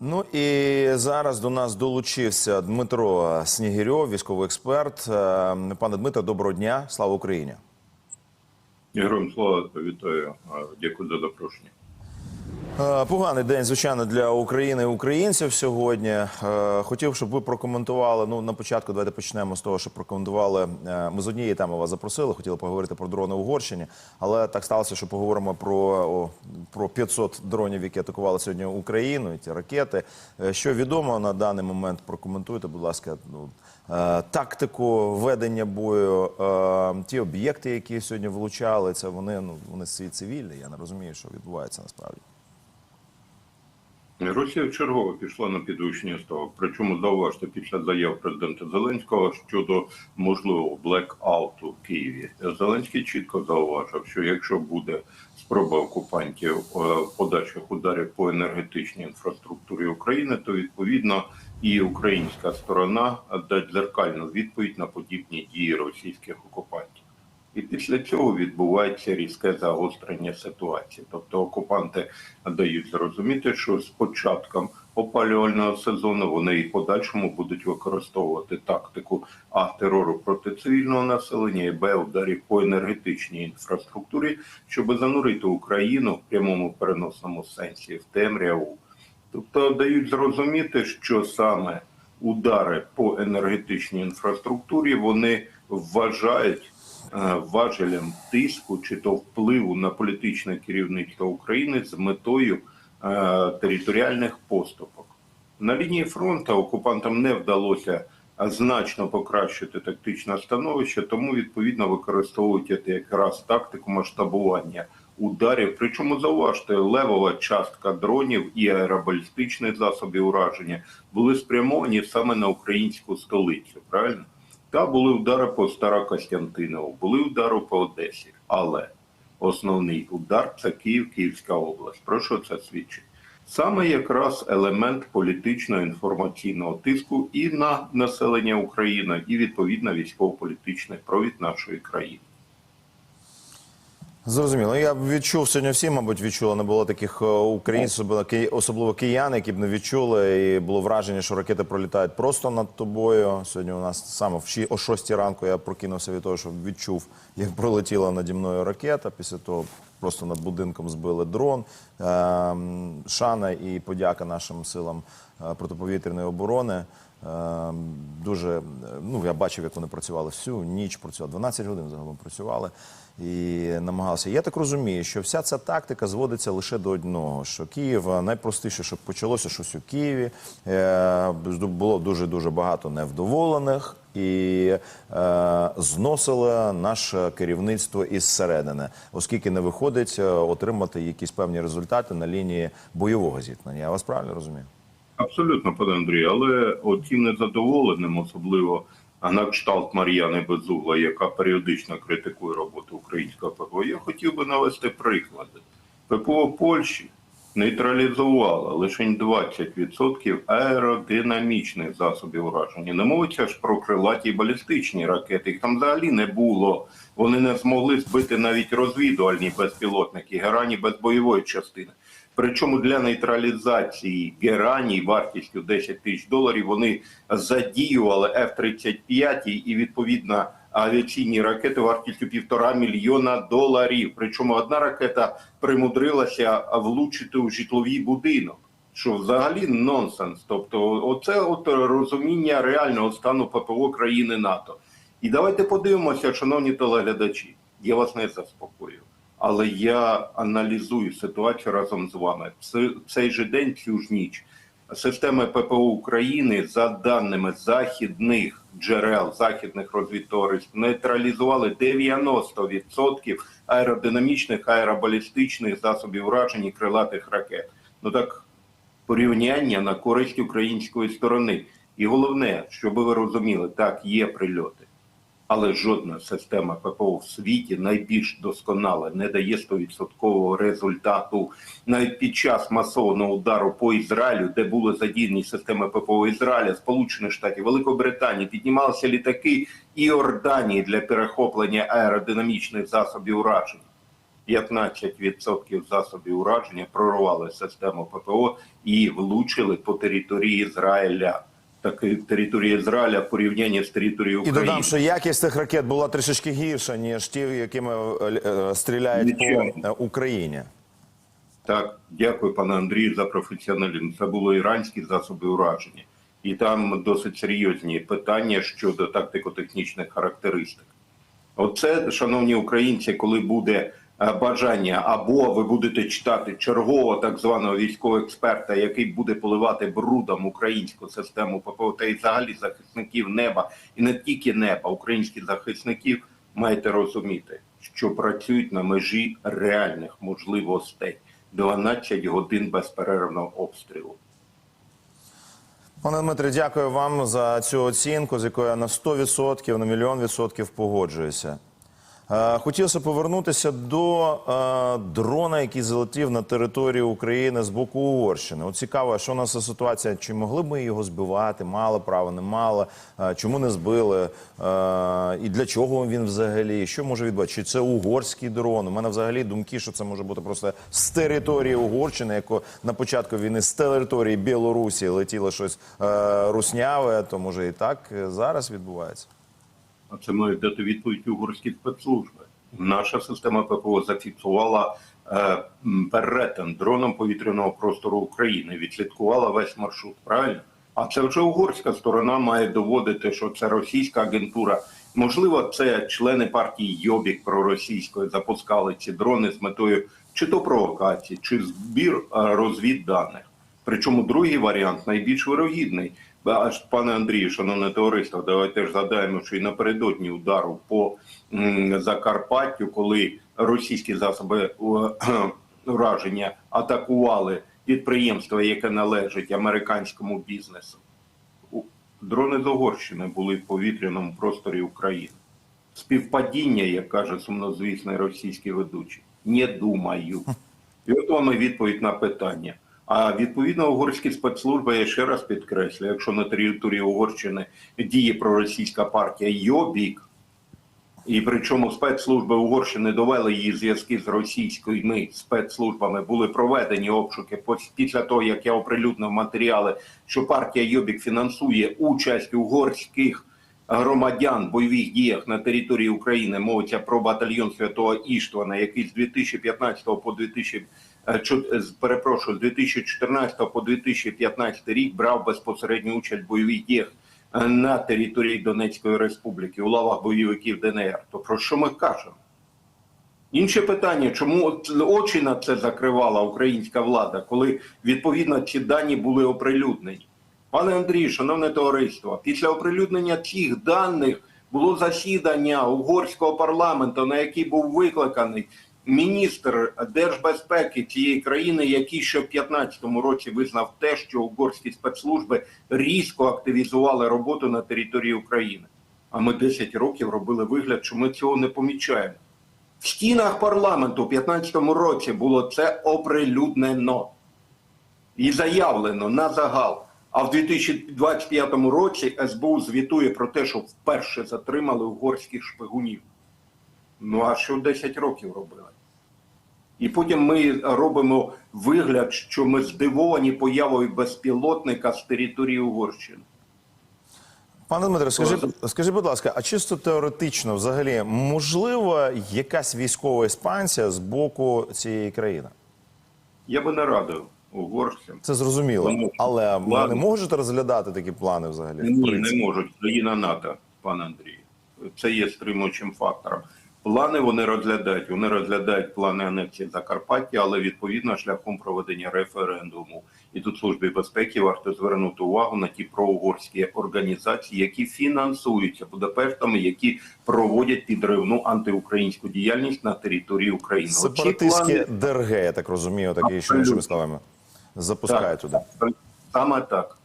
Ну і зараз до нас долучився Дмитро Снігірьов, військовий експерт. Е, Пане Дмитро, доброго дня. Слава Україні. Героям слава вітаю. Дякую за запрошення. Е, Поганий день, звичайно, для України і українців сьогодні. Е, Хотів, щоб ви прокоментували. Ну, на початку давайте почнемо з того, що прокоментували. е, Ми з однієї теми вас запросили, хотіли поговорити про дрони в Угорщині, але так сталося, що поговоримо про, про 500 дронів, які атакували сьогодні Україну, і ті ракети. Що відомо на даний момент, прокоментуйте, будь ласка, ну, тактику ведення бою, ті об'єкти, які сьогодні влучали, це вони, ну, вони всі цивільні. Я не розумію, що відбувається насправді. Росія вчергово пішла на підвищення ставок. Причому зауважте після заяв президента Зеленського щодо можливого блекауту в Києві. Зеленський чітко зауважив, що якщо буде спроба окупантів е, подальших ударів по енергетичній інфраструктурі України, то відповідно і українська сторона дасть дзеркальну відповідь на подібні дії російських окупантів. І після цього відбувається різке загострення ситуації. Тобто окупанти дають зрозуміти, що з початком опалювального сезону вони і подальшому будуть використовувати тактику а терору проти цивільного населення і б ударів по енергетичній інфраструктурі, щоб занурити Україну в прямому переносному сенсі в темряву. Тобто дають зрозуміти, що саме удари по енергетичній інфраструктурі вони вважають важелем тиску чи то впливу на політичне керівництво України з метою е, територіальних поступок. На лінії фронту окупантам не вдалося е, значно покращити тактичне становище, тому відповідно використовують якраз тактику масштабування ударів. Причому зауважте, левова частка дронів і аеробалістичних засобів ураження були спрямовані саме на українську столицю. Правильно? Та були удари по Старокостянтинову, були удари по Одесі, але основний удар це Київ, Київська область. Про що це свідчить? Саме якраз елемент політичного інформаційного тиску і на населення України, і відповідно військово-політичний провід нашої країни. Зрозуміло. Я б відчув сьогодні всі, мабуть, відчули. Не було таких е, українців, особливо ки- особливо киян, які б не відчули. І було враження, що ракети пролітають просто над тобою. Сьогодні у нас саме о 6 ранку я прокинувся від того, що відчув, як пролетіла наді мною ракета. Після того просто над будинком збили дрон. Ем, Шана і подяка нашим силам е, протиповітряної оборони. Ем, Дуже ну я бачив, як вони працювали всю ніч. Працювали 12 годин загалом працювали і намагалися. Я так розумію, що вся ця тактика зводиться лише до одного: що Київ е, найпростіше, щоб почалося щось у Києві. Е, Було дуже дуже багато невдоволених. І е, зносило наше керівництво із середини, оскільки не виходить е, отримати якісь певні результати на лінії бойового зіткнення. Я вас правильно розумію? Абсолютно, пане Андрій, але отім незадоволеним, особливо на кшталт Мар'яни Безугла, яка періодично критикує роботу українського ППО, я хотів би навести приклади. ППО Польщі нейтралізувало лише 20% аеродинамічних засобів ураження. Не мовиться ж про крилаті балістичні ракети. Їх там взагалі не було. Вони не змогли збити навіть розвідувальні безпілотники, герані без бойової частини. Причому для нейтралізації гераній вартістю 10 тисяч доларів вони задіювали F-35 і відповідно авіаційні ракети вартістю півтора мільйона доларів. Причому одна ракета примудрилася влучити у житловий будинок. Що взагалі нонсенс. Тобто, оце от розуміння реального стану ППО країни НАТО. І давайте подивимося, шановні телеглядачі. Я вас не заспокоюю але я аналізую ситуацію разом з вами. Цей же день, цю ж ніч. Системи ППО України, за даними західних джерел, західних розвідтовариств, нейтралізували 90% аеродинамічних аеробалістичних засобів уражень і крилатих ракет. Ну так порівняння на користь української сторони. І головне, щоб ви розуміли, так є прильоти. Але жодна система ППО в світі найбільш досконала не дає 100% результату навіть під час масованого удару по Ізраїлю, де були задіяні системи ППО Ізраїля, Сполучених Штатів, Великобританії, піднімалися літаки і Орданії для перехоплення аеродинамічних засобів ураження. 15% засобів ураження прорвали систему ППО і влучили по території Ізраїля. Таки територія Ізраїля в порівнянні з територією І України. додам, що якість тих ракет була трішечки гірша, ніж ті, якими е, е, стріляють Нічого. е, Україні. Так, дякую, пане Андрію, за професіоналізм. Це були іранські засоби ураження, і там досить серйозні питання щодо тактико-технічних характеристик. Оце, шановні українці, коли буде бажання, або ви будете читати чергового так званого військового експерта, який буде поливати брудом українську систему ППО та й взагалі захисників неба, і не тільки неба, українських захисників, маєте розуміти, що працюють на межі реальних можливостей. 12 годин безперервного обстрілу. Пане Дмитре, дякую вам за цю оцінку, з якою я на 100%, на мільйон відсотків погоджуюся. Е, Хотілося повернутися до е, дрона, який залетів на територію України з боку Угорщини. От цікаво, що у нас за ситуація? Чи могли ми його збивати? Мало права, не мало. Е, чому не збили? І для чого він взагалі? Що може відбуватися? Чи це угорський дрон? У мене взагалі думки, що це може бути просто з території Угорщини, яко на початку війни з території Білорусі летіло щось русняве, то може і так зараз відбувається. А це мають дати відповідь угорські спецслужби. Наша система ППО зафіксувала е, перетин дроном повітряного простору України, відслідкувала весь маршрут. Правильно? А це вже угорська сторона має доводити, що це російська агентура. Можливо, це члени партії Йобік проросійської запускали ці дрони з метою чи то провокації, чи збір е, розвідданих. Причому другий варіант найбільш вирогідний. Аж пане Андрію, шановне товариство, давайте ж згадаємо, що і напередодні удару по Закарпаттю, коли російські засоби ураження атакували підприємство, яке належить американському бізнесу. Дрони з Угорщини були в повітряному просторі України. Співпадіння, як каже сумнозвісний російський ведучий, не думаю. І от вам і відповідь на питання. А відповідно угорські спецслужби, я ще раз підкреслю, якщо на території Угорщини діє проросійська партія Йобік, і причому спецслужби Угорщини довели її зв'язки з російськими спецслужбами, були проведені обшуки після того, як я оприлюднив матеріали, що партія Йобік фінансує участь угорських громадян в бойових діях на території України. Мовиться про батальйон святого Іштвана, який з 2015 по 2000 е, чо- з- перепрошую, з 2014 по 2015 рік брав безпосередню участь в бойових діях е, на території Донецької Республіки у лавах бойовиків ДНР. То про що ми кажемо? Інше питання, чому очі на це закривала українська влада, коли відповідно ці дані були оприлюднені? Пане Андрій, шановне товариство, після оприлюднення цих даних було засідання угорського парламенту, на який був викликаний міністр держбезпеки цієї країни, який ще в 2015 році визнав те, що угорські спецслужби різко активізували роботу на території України. А ми 10 років робили вигляд, що ми цього не помічаємо. В стінах парламенту в 2015 році було це оприлюднено і заявлено на загал. А в 2025 році СБУ звітує про те, що вперше затримали угорських шпигунів. Ну а що 10 років робили? І потім ми робимо вигляд, що ми здивовані появою безпілотника з території Угорщини. Пане Дмитре, скажи, скажи, будь ласка, а чисто теоретично, взагалі, можлива якась військова експансія з боку цієї країни? Я би не радив угорцям. Це зрозуміло. Вони- Але Ладно. не можете розглядати такі плани взагалі? Ні, не можуть. Країна НАТО, пан Андрій. Це є стримуючим фактором. Плани вони розглядають. Вони розглядають плани анексії Закарпаття, але відповідно шляхом проведення референдуму. І тут службі безпеки варто звернути увагу на ті проугорські організації, які фінансуються Будапештом, які проводять підривну антиукраїнську діяльність на території України. Сепаратистські плани- ДРГ, я так розумію, такі що іншими словами, запускають туди. Саме так.